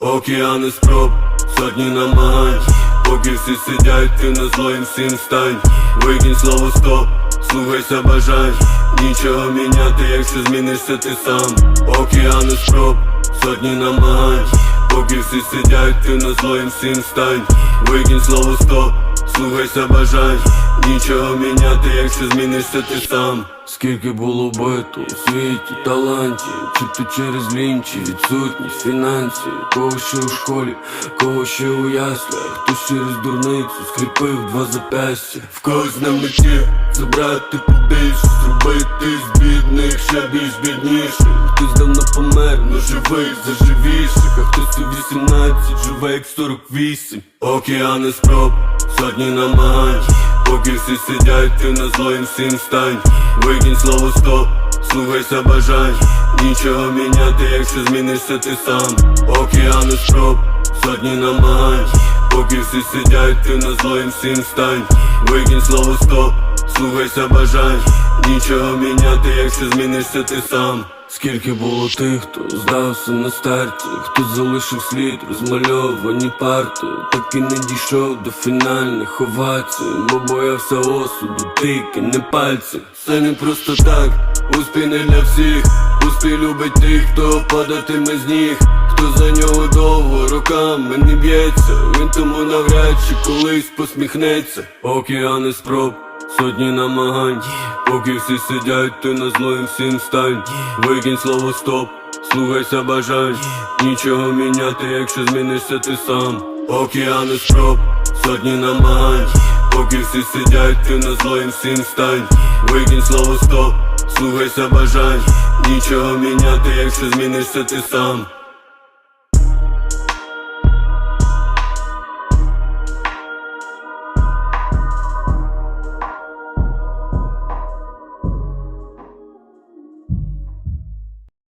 Океани спроб, сотні намагань Поки всі сидять, ти на злоїм всім стань. Викинь слово стоп, слухайся бажань. Нічого міняти, якщо змінишся ти сам. Океани спроб, сотні намагань Поки всі сидять, ти на злоїм всім стань. Викинь слово стоп, слухайся бажань. Нічого міняти, якщо змінишся ти сам Скільки було бито у світі талантів Чи то через лінчі, відсутність фінансів. Кого ще у школі, кого ще у яслях. Хтось через дурницю скріпив два запястя. В когось на меті забрати побільше Зробити з бідних ще більш бідніших. Хтось давно помер, но живий заживіших. А хтось у 18 живе як 48 Океани спроб, сотні намагань. Поки всі сидять, ти на злоїм всім стань Викинь слово стоп, слухайся бажань. Нічого міняти, якщо змінишся ти сам. Океану спроб, сотні намагань. Поки всі сидять, ти на злоїм всім стань. Викинь слово стоп, слухайся бажань. Нічого міняти, якщо змінишся ти сам Скільки було тих, хто здався на старті, хто залишив слід, розмальовані парти, так і не дійшов до фінальних овацій, бо боявся осуду, тики, не пальці. Все не просто так, успіх не для всіх, успіх любить тих, хто падатиме з ніг, хто за нього довго руками не б'ється, він тому навряд чи колись посміхнеться. Океани спроб. Сотні намагань, поки всі сидять, ти на злоїм всім стань. Викинь слово стоп, слухайся бажань. Нічого міняти, якщо змінишся ти сам. Океани спроб, сотні намагань. Поки всі сидять, ти на злоїм всім стань. Викинь слово стоп, слухайся бажань. Нічого міняти, якщо змінишся ти сам